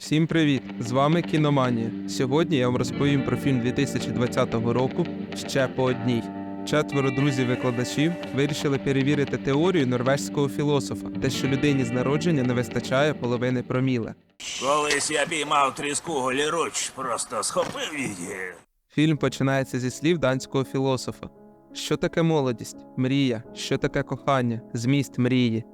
Всім привіт! З вами Кіноманія. Сьогодні я вам розповім про фільм 2020 року ще по одній. Четверо друзів-викладачів вирішили перевірити теорію норвезького філософа, те, що людині з народження не вистачає половини проміле. Колись я піймав тріску голіруч, просто схопив її. Фільм починається зі слів данського філософа: що таке молодість, мрія, що таке кохання, зміст мрії.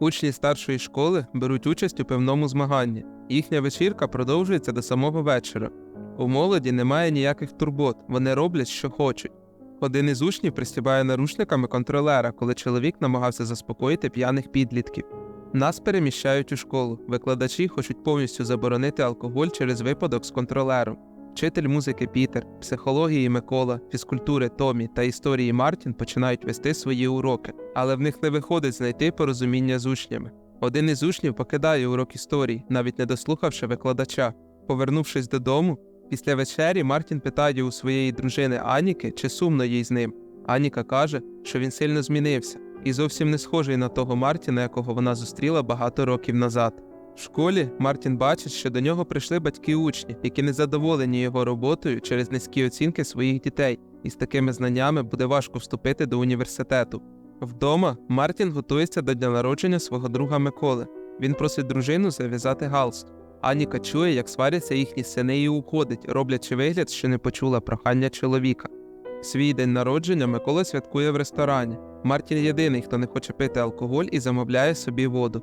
Учні старшої школи беруть участь у певному змаганні. Їхня вечірка продовжується до самого вечора. У молоді немає ніяких турбот, вони роблять, що хочуть. Один із учнів пристібає наручниками контролера, коли чоловік намагався заспокоїти п'яних підлітків. Нас переміщають у школу. Викладачі хочуть повністю заборонити алкоголь через випадок з контролером. Вчитель музики Пітер, психології Микола, фізкультури Томі та історії Мартін починають вести свої уроки, але в них не виходить знайти порозуміння з учнями. Один із учнів покидає урок історії, навіть не дослухавши викладача. Повернувшись додому, після вечері Мартін питає у своєї дружини Аніки, чи сумно їй з ним. Аніка каже, що він сильно змінився і зовсім не схожий на того Мартіна, якого вона зустріла багато років назад. В школі Мартін бачить, що до нього прийшли батьки учні, які не задоволені його роботою через низькі оцінки своїх дітей, і з такими знаннями буде важко вступити до університету. Вдома Мартін готується до дня народження свого друга Миколи. Він просить дружину зав'язати галстук. Аніка чує, як сваряться їхні сини і уходить, роблячи вигляд, що не почула прохання чоловіка. Свій день народження Микола святкує в ресторані. Мартін єдиний, хто не хоче пити алкоголь і замовляє собі воду.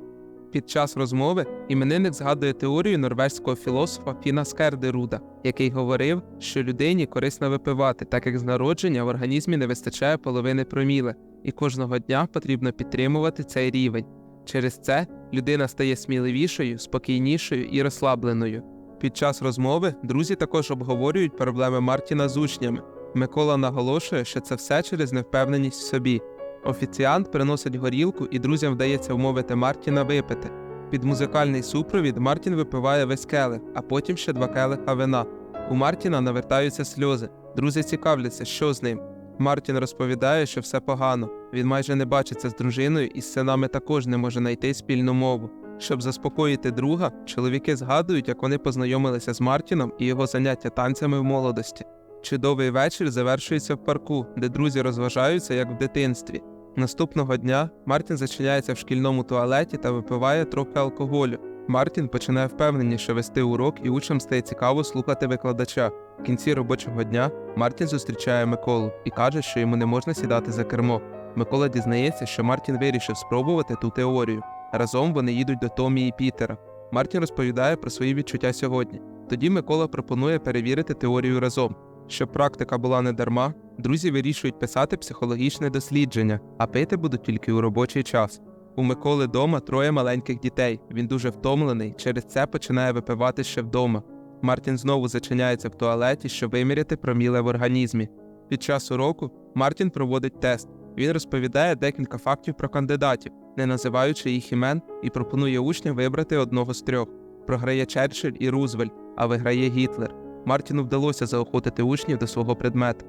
Під час розмови іменинник згадує теорію норвезького філософа Фіна Скердеруда, який говорив, що людині корисно випивати, так як з народження в організмі не вистачає половини проміле, і кожного дня потрібно підтримувати цей рівень. Через це людина стає сміливішою, спокійнішою і розслабленою. Під час розмови друзі також обговорюють проблеми Мартіна з учнями. Микола наголошує, що це все через невпевненість в собі. Офіціант приносить горілку, і друзям вдається вмовити Мартіна випити. Під музикальний супровід Мартін випиває весь келих, а потім ще два келиха вина. У Мартіна навертаються сльози. Друзі цікавляться, що з ним. Мартін розповідає, що все погано. Він майже не бачиться з дружиною і з синами також не може знайти спільну мову. Щоб заспокоїти друга, чоловіки згадують, як вони познайомилися з Мартіном і його заняття танцями в молодості. Чудовий вечір завершується в парку, де друзі розважаються як в дитинстві. Наступного дня Мартін зачиняється в шкільному туалеті та випиває трохи алкоголю. Мартін починає впевненіше вести урок і учням стає цікаво слухати викладача. В кінці робочого дня Мартін зустрічає Миколу і каже, що йому не можна сідати за кермо. Микола дізнається, що Мартін вирішив спробувати ту теорію. Разом вони їдуть до Томі і Пітера. Мартін розповідає про свої відчуття сьогодні. Тоді Микола пропонує перевірити теорію разом. Щоб практика була не дарма, друзі вирішують писати психологічне дослідження, а пити будуть тільки у робочий час. У Миколи дома троє маленьких дітей. Він дуже втомлений, через це починає випивати ще вдома. Мартін знову зачиняється в туалеті, щоб виміряти проміле в організмі. Під час уроку Мартін проводить тест. Він розповідає декілька фактів про кандидатів, не називаючи їх імен, і пропонує учням вибрати одного з трьох. Програє Черчилль і Рузвельт, а виграє Гітлер. Мартіну вдалося заохотити учнів до свого предмету.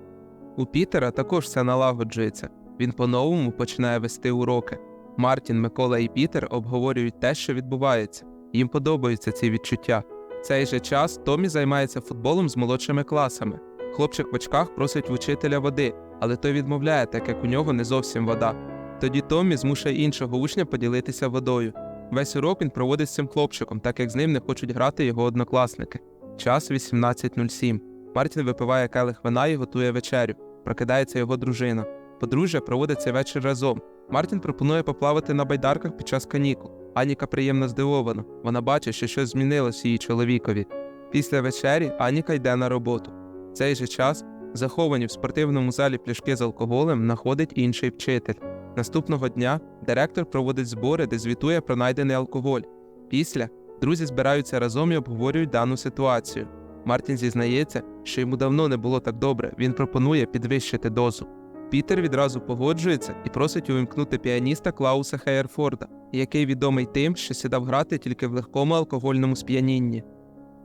У Пітера також все налагоджується. Він по-новому починає вести уроки. Мартін, Микола і Пітер обговорюють те, що відбувається. Їм подобаються ці відчуття. В цей же час Томі займається футболом з молодшими класами. Хлопчик в очках просить в учителя води, але той відмовляє, так як у нього не зовсім вода. Тоді Томі змушує іншого учня поділитися водою. Весь урок він проводить з цим хлопчиком, так як з ним не хочуть грати його однокласники. Час 18.07. Мартін випиває келих вина і готує вечерю. Прокидається його дружина. Подружжя проводить цей вечір разом. Мартін пропонує поплавати на байдарках під час канікул. Аніка приємно здивована. Вона бачить, що щось змінилось її чоловікові. Після вечері Аніка йде на роботу. В цей же час, заховані в спортивному залі пляшки з алкоголем, знаходить інший вчитель. Наступного дня директор проводить збори, де звітує про найдений алкоголь. Після друзі збираються разом і обговорюють дану ситуацію. Мартін зізнається, що йому давно не було так добре. Він пропонує підвищити дозу. Пітер відразу погоджується і просить увімкнути піаніста Клауса Хейерфорда, який відомий тим, що сідав грати тільки в легкому алкогольному сп'янінні.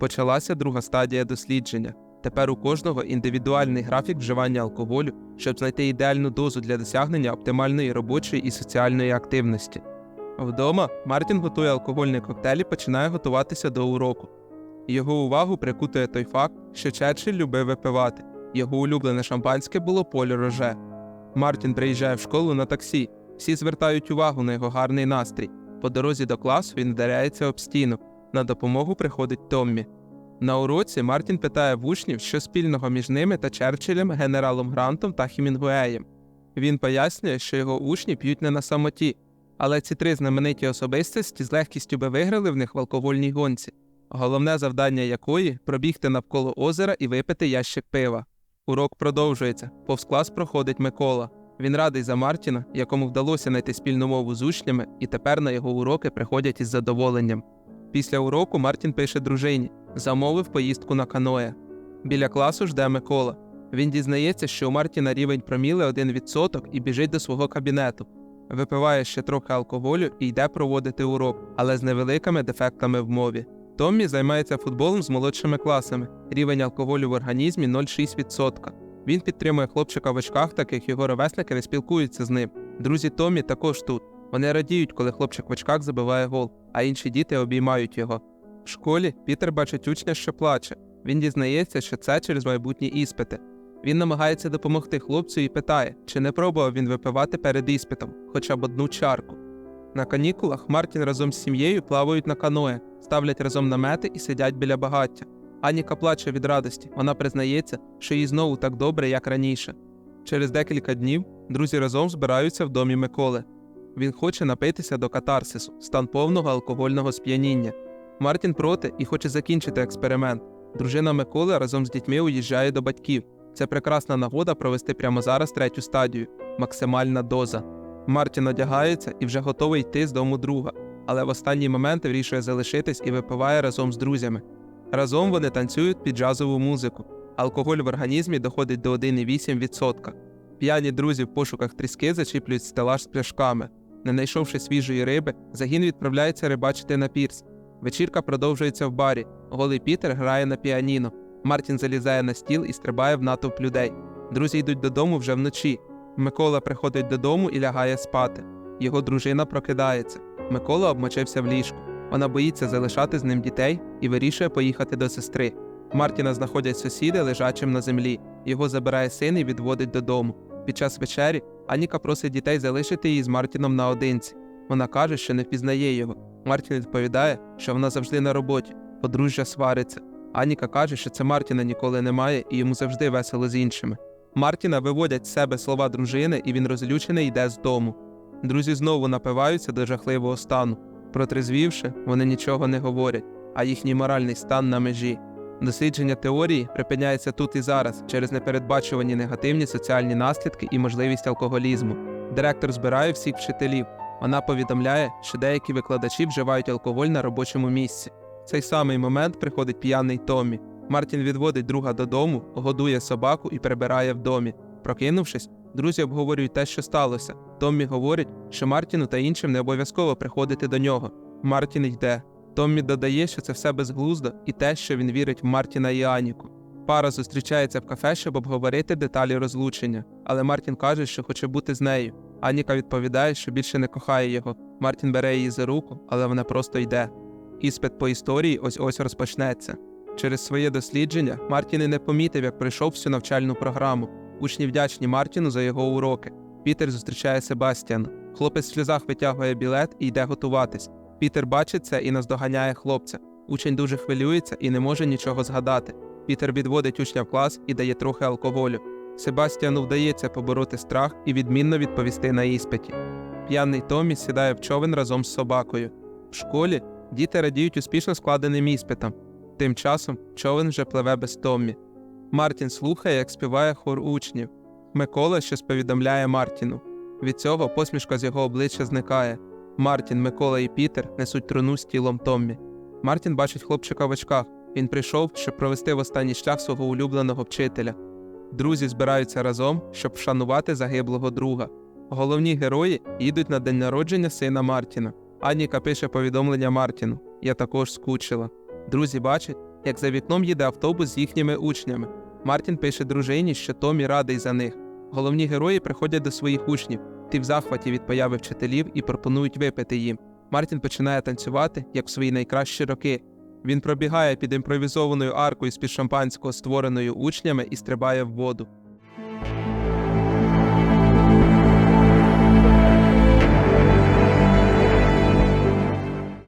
Почалася друга стадія дослідження. Тепер у кожного індивідуальний графік вживання алкоголю, щоб знайти ідеальну дозу для досягнення оптимальної робочої і соціальної активності. Вдома Мартін готує алкогольний коктейль і починає готуватися до уроку. Його увагу прикутує той факт, що Черчилль любив випивати. Його улюблене шампанське було полі роже. Мартін приїжджає в школу на таксі. Всі звертають увагу на його гарний настрій. По дорозі до класу він вдаряється об стіну. На допомогу приходить Томмі. На уроці Мартін питає в учнів, що спільного між ними та Черчиллем, генералом Грантом та Хімінгуеєм. Він пояснює, що його учні п'ють не на самоті, але ці три знамениті особистості з легкістю би виграли в них в алкогольній гонці, головне завдання якої пробігти навколо озера і випити ящик пива. Урок продовжується. Повз клас проходить Микола. Він радий за Мартіна, якому вдалося знайти спільну мову з учнями, і тепер на його уроки приходять із задоволенням. Після уроку Мартін пише дружині, замовив поїздку на каное. Біля класу жде Микола. Він дізнається, що у Мартіна рівень проміли 1% і біжить до свого кабінету. Випиває ще трохи алкоголю і йде проводити урок, але з невеликими дефектами в мові. Томмі займається футболом з молодшими класами. Рівень алкоголю в організмі 0,6%. Він підтримує хлопчика в очках, таких його ровесники не спілкуються з ним. Друзі Томмі також тут. Вони радіють, коли хлопчик в очках забиває гол, а інші діти обіймають його. В школі Пітер бачить учня, що плаче. Він дізнається, що це через майбутні іспити. Він намагається допомогти хлопцю і питає, чи не пробував він випивати перед іспитом, хоча б одну чарку. На канікулах Мартін разом з сім'єю плавають на каное, ставлять разом намети і сидять біля багаття. Аніка плаче від радості. Вона признається, що їй знову так добре, як раніше. Через декілька днів друзі разом збираються в домі Миколи. Він хоче напитися до катарсису, стан повного алкогольного сп'яніння. Мартін проти і хоче закінчити експеримент. Дружина Миколи разом з дітьми уїжджає до батьків. Це прекрасна нагода провести прямо зараз третю стадію максимальна доза. Мартін одягається і вже готовий йти з дому друга, але в останній момент вирішує залишитись і випиває разом з друзями. Разом вони танцюють під джазову музику. Алкоголь в організмі доходить до 1,8%. П'яні друзі в пошуках тріски зачіплюють стелаж з пляшками. Не знайшовши свіжої риби, загін відправляється рибачити на пірс. Вечірка продовжується в барі. Голий Пітер грає на піаніно. Мартін залізає на стіл і стрибає в натовп людей. Друзі йдуть додому вже вночі. Микола приходить додому і лягає спати. Його дружина прокидається. Микола обмочився в ліжку. Вона боїться залишати з ним дітей і вирішує поїхати до сестри. Мартіна знаходять сусіди лежачим на землі. Його забирає син і відводить додому. Під час вечері Аніка просить дітей залишити її з Мартіном наодинці. Вона каже, що не впізнає його. Мартін відповідає, що вона завжди на роботі, подружжя свариться. Аніка каже, що це Мартіна ніколи немає і йому завжди весело з іншими. Мартіна виводять з себе слова дружини, і він розлючений йде з дому. Друзі знову напиваються до жахливого стану. Протрезвівши, вони нічого не говорять, а їхній моральний стан на межі. Дослідження теорії припиняється тут і зараз через непередбачувані негативні соціальні наслідки і можливість алкоголізму. Директор збирає всіх вчителів. Вона повідомляє, що деякі викладачі вживають алкоголь на робочому місці. В цей самий момент приходить п'яний Томмі. Мартін відводить друга додому, годує собаку і прибирає в домі. Прокинувшись, друзі обговорюють те, що сталося. Томмі говорить, що Мартіну та іншим не обов'язково приходити до нього. Мартін йде. Томмі додає, що це все безглуздо, і те, що він вірить в Мартіна і Аніку. Пара зустрічається в кафе, щоб обговорити деталі розлучення, але Мартін каже, що хоче бути з нею. Аніка відповідає, що більше не кохає його. Мартін бере її за руку, але вона просто йде. Іспит по історії ось ось розпочнеться. Через своє дослідження Мартін і не помітив, як пройшов всю навчальну програму. Учні вдячні Мартіну за його уроки. Пітер зустрічає Себастьяна. Хлопець в сльозах витягує білет і йде готуватись. Пітер бачить це і наздоганяє хлопця. Учень дуже хвилюється і не може нічого згадати. Пітер відводить учня в клас і дає трохи алкоголю. Себастьяну вдається побороти страх і відмінно відповісти на іспиті. П'яний Томі сідає в човен разом з собакою. В школі діти радіють успішно складеним іспитам. Тим часом човен вже пливе без Томмі. Мартін слухає, як співає хор учнів. Микола щось повідомляє Мартіну. Від цього посмішка з його обличчя зникає. Мартін, Микола і Пітер несуть труну з тілом Томмі. Мартін бачить хлопчика в очках. Він прийшов, щоб провести в останній шлях свого улюбленого вчителя. Друзі збираються разом, щоб вшанувати загиблого друга. Головні герої їдуть на день народження сина Мартіна. Аніка пише повідомлення Мартіну: Я також скучила. Друзі бачать, як за вікном їде автобус з їхніми учнями. Мартін пише дружині, що Томі радий за них. Головні герої приходять до своїх учнів, ті в захваті від появи вчителів і пропонують випити їм. Мартін починає танцювати, як в свої найкращі роки. Він пробігає під імпровізованою аркою з-під шампанського, створеною учнями, і стрибає в воду.